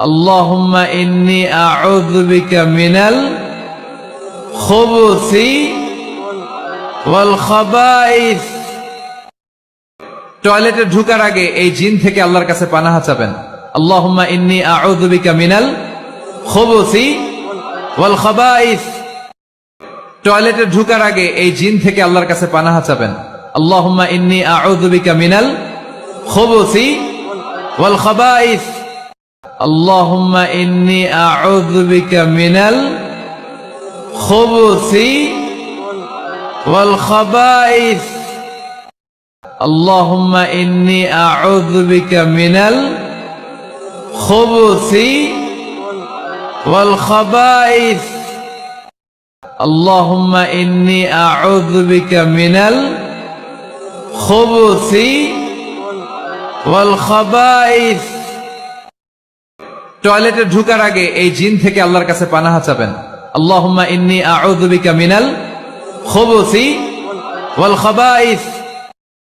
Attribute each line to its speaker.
Speaker 1: اللهم إني أعوذ بك من الخبث والخبائث টয়লেটে ঢুকার আগে এই জিন থেকে আল্লাহর কাছে পানাহা চাবেন আল্লাহুম্মা ইন্নী আউযু বিকা মিনাল খুবুসি ওয়াল খাবাইস টয়লেটে ঢুকার আগে এই জিন থেকে আল্লাহর কাছে পানাহা চাবেন আল্লাহুম্মা ইন্নী আউযু বিকা মিনাল খুবুসি ওয়াল খাবাইস اللهم إني أعوذ بك من الخبث والخبائث اللهم إني أعوذ بك من الخبث والخبائث اللهم إني أعوذ بك من الخبث والخبائث টয়লেটে ঢুকার আগে এই জিন থেকে আল্লাহর কাছে পানাহা চাবেন আল্লাহ ইন্নি আউযু বিকা মিনাল খুবুসি ওয়াল খাবাইস।